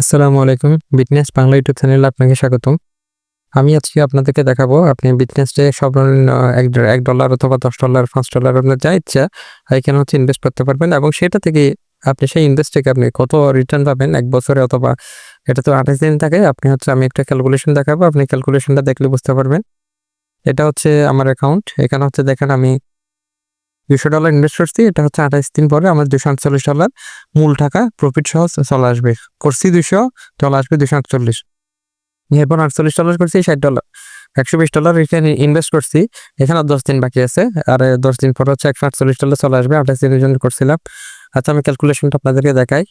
আসসালামু আলাইকুম বিটনেস বাংলা ইউটিউব চ্যানেলে আপনাকে স্বাগতম। আমি আজকে আপনাদেরকে দেখাবো, আপনি বিটনেস সর্বনিম্ন সব এক ডলার অথবা দশ ডলার পাঁচ ডলার আপনার যা ইচ্ছা এখানে হচ্ছে ইনভেস্ট করতে পারবেন এবং সেটা থেকে আপনি সেই ইনভেস্ট থেকে আপনি কত রিটার্ন পাবেন, এক বছরে অথবা এটা তো আঠাশ দিন থাকে, আপনি হচ্ছে, আমি একটা ক্যালকুলেশন দেখাবো, আপনি ক্যালকুলেশনটা দেখলে বুঝতে পারবেন। এটা হচ্ছে আমার অ্যাকাউন্ট এখানে হচ্ছে দেখেন আমি দুশো ডলার ইনভেস্ট করছি, এটা হচ্ছে আঠাশ দিন পরে আমার দুশো আটচল্লিশ ডলার মূল টাকা প্রফিট সহ চলে আসবে। করছি দুশো চলে আসবে দুশো আটচল্লিশ। এরপর আটচল্লিশ ডলার করছি, ষাট ডলার একশো বিশ ডলার এখানে ইনভেস্ট করছি এখানে দশ দিন বাকি আছে। আর দশ দিন পর হচ্ছে একশো আটচল্লিশ ডলার চলে আসবে আঠাশ দিনের জন্য করছিলাম। আচ্ছা আমি ক্যালকুলেশনটা আপনাদেরকে দেখাই।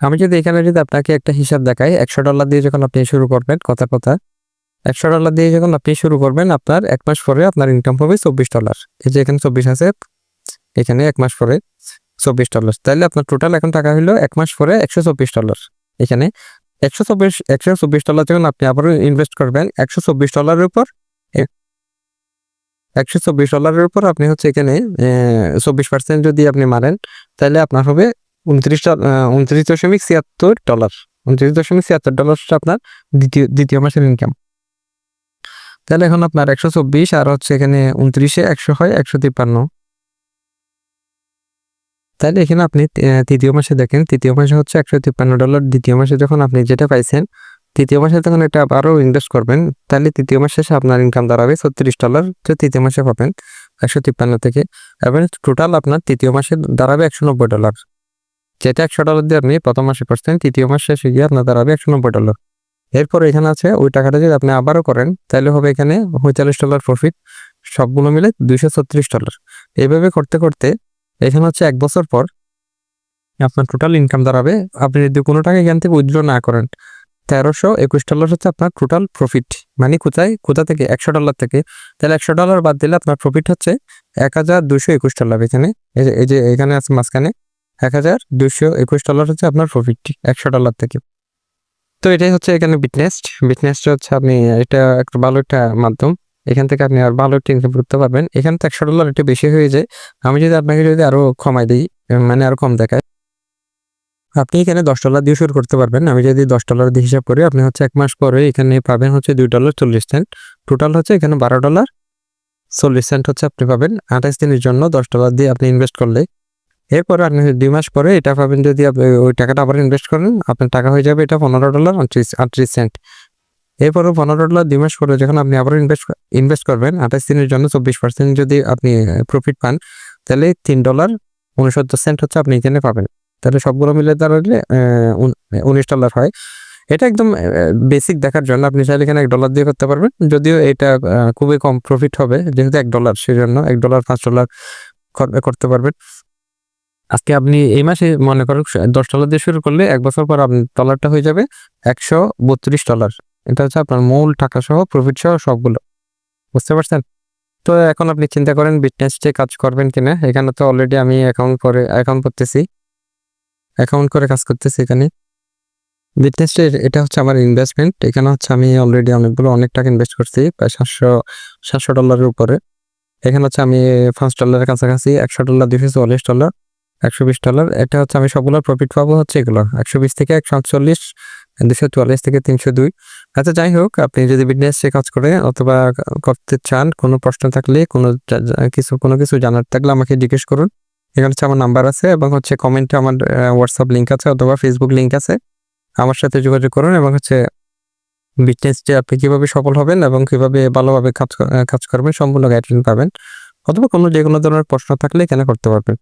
আমি যদি এখানে যদি আপনাকে একটা হিসাব দেখাই, একশো ডলার দিয়ে যখন আপনি শুরু করবেন, কথা কথা একশো ডলার দিয়ে যখন আপনি শুরু করবেন, আপনার এক মাস পরে আপনার ইনকাম হবে চব্বিশ ডলার এই যে এখানে চব্বিশ আছে, এখানে এক মাস পরে চব্বিশ ডলার তাহলে আপনার টোটাল এখন টাকা হলো এক মাস পরে একশো চব্বিশ ডলার এখানে একশো চব্বিশ একশো চব্বিশ ডলার যখন আপনি আবারও ইনভেস্ট করবেন, একশো চব্বিশ ডলারের উপর একশো চব্বিশ ডলারের উপর আপনি হচ্ছে এখানে চব্বিশ পার্সেন্ট যদি আপনি মারেন তাহলে আপনার হবে উনত্রিশ উনত্রিশ দশমিক ছিয়াত্তর ডলার উনত্রিশ দশমিক ছিয়াত্তর ডলার আপনার দ্বিতীয় দ্বিতীয় মাসের ইনকাম তাহলে এখন আপনার একশো চব্বিশ আর হচ্ছে এখানে উনত্রিশে একশো হয় একশো তিপ্পান্ন। তাহলে এখানে আপনি তৃতীয় মাসে দেখেন, তৃতীয় মাসে হচ্ছে একশো তিপ্পান্ন ডলার দ্বিতীয় মাসে যখন আপনি যেটা পাইছেন, তৃতীয় মাসে তখন এটা আরও ইনভেস্ট করবেন, তাহলে তৃতীয় মাস শেষে আপনার ইনকাম দাঁড়াবে ছত্রিশ ডলার তো তৃতীয় মাসে পাবেন একশো তিপ্পান্ন থেকে, এবং টোটাল আপনার তৃতীয় মাসে দাঁড়াবে একশো নব্বই ডলার যেটা একশো ডলার দিয়ে আপনি প্রথম মাসে করছেন, তৃতীয় মাস শেষে গিয়ে আপনার দাঁড়াবে একশো নব্বই ডলার এরপর এখানে আছে ওই টাকাটা যদি আপনি আবারও করেন, তাহলে হবে এখানে পঁয়তাল্লিশ ডলার প্রফিট সবগুলো মিলে দুইশো ছত্রিশ ডলার এইভাবে করতে করতে এখানে হচ্ছে এক বছর পর আপনার টোটাল ইনকাম দাঁড়াবে। আপনি যদি কোনো টাকা এখান থেকে উইথড্র না করেন, তেরোশো একুশ ডলার হচ্ছে আপনার টোটাল প্রফিট মানে কোথায়? কোথা থেকে? একশো ডলার থেকে। তাহলে একশো ডলার বাদ দিলে আপনার প্রফিট হচ্ছে এক হাজার দুশো একুশ ডলার এখানে। এই যে এখানে আছে মাঝখানে এক হাজার দুশো একুশ ডলার হচ্ছে আপনার প্রফিট একশো ডলার থেকে। তো এটাই হচ্ছে এখানে বিটনেস বিটনেসটা হচ্ছে আপনি, এটা একটা ভালো একটা মাধ্যম। এখান থেকে আপনি আর ভালো একটা ইনকাম করতে পারবেন। এখানে তো একশো ডলার একটু বেশি হয়ে যায়। আমি যদি আপনাকে যদি আরও কমাই দিই মানে আরও কম দেখায়। আপনি এখানে দশ ডলার দিয়ে শুরু করতে পারবেন। আমি যদি দশ ডলার দিয়ে হিসাব করি, আপনি হচ্ছে এক মাস পরে এখানে পাবেন হচ্ছে দুই ডলার চল্লিশ সেন্ট টোটাল হচ্ছে এখানে বারো ডলার চল্লিশ সেন্ট হচ্ছে আপনি পাবেন। আঠাশ দিনের জন্য দশ ডলার দিয়ে আপনি ইনভেস্ট করলে এরপরে আপনি দুই মাস পরে এটা পাবেন যদি ওই টাকাটা আবার ইনভেস্ট করেন, আপনার টাকা হয়ে যাবে এটা পনেরো ডলার আটত্রিশ আটত্রিশ সেন্ট এরপরে পনেরো ডলার দুই মাস পরে যখন আপনি আবার ইনভেস্ট ইনভেস্ট করবেন, আঠাশ দিনের জন্য চব্বিশ পার্সেন্ট যদি আপনি প্রফিট পান, তাহলে তিন ডলার উনসত্তর সেন্ট হচ্ছে আপনি এখানে পাবেন। তাহলে সবগুলো মিলে দাঁড়ালে উন- উনিশ ডলার হয়। এটা একদম বেসিক দেখার জন্য আপনি চাইলে এখানে এক ডলার দিয়ে করতে পারবেন। যদিও এটা খুবই কম প্রফিট হবে, যেহেতু এক ডলার সেজন্য এক ডলার পাঁচ ডলার করতে পারবেন। আজকে আপনি এই মাসে মনে করেন দশ ডলার দিয়ে শুরু করলে এক বছর পর আপনার ডলারটা হয়ে যাবে একশো বত্রিশ ডলার এটা হচ্ছে আপনার মূল টাকা সহ প্রফিট সহ সবগুলো। বুঝতে পারছেন? তো এখন আপনি চিন্তা করেন বিটনেসে কাজ করবেন কিনা? এখানে তো অলরেডি আমি অ্যাকাউন্ট করে অ্যাকাউন্ট করতেছি। অ্যাকাউন্ট করে কাজ করতেছি এখানে। বিটনেসে এটা হচ্ছে আমার ইনভেস্টমেন্ট এখানে হচ্ছে আমি অলরেডি অনেকগুলো, অনেক টাকা ইনভেস্ট করছি, প্রায় সাতশো সাতশো ডলারের উপরে। এখানে হচ্ছে আমি পাঁচ ডলারের কাছাকাছি, একশো ডলার দুশো চল্লিশ ডলার একশো বিশ ডলার এটা হচ্ছে আমি সবগুলো প্রফিট পাবো হচ্ছে এগুলো, একশো বিশ থেকে একশো আটচল্লিশ দুশো চুয়াল্লিশ থেকে তিনশো দুই। আচ্ছা যাই হোক, আপনি যদি বিজনেসে কাজ করে অথবা করতে চান, কোনো প্রশ্ন থাকলে, কোনো কিছু কোনো কিছু জানার থাকলে আমাকে জিজ্ঞেস করুন। এখানে হচ্ছে আমার নাম্বার আছে এবং হচ্ছে কমেন্টে আমার হোয়াটসঅ্যাপ লিঙ্ক আছে অথবা ফেসবুক লিঙ্ক আছে। আমার সাথে যোগাযোগ করুন এবং হচ্ছে বিজনেসে আপনি কীভাবে সফল হবেন এবং কীভাবে ভালোভাবে কাজ কাজ করবেন, সম্পূর্ণ গাইডলাইন পাবেন। অথবা কোনো যে কোনো ধরনের প্রশ্ন থাকলে এখানে করতে পারবেন।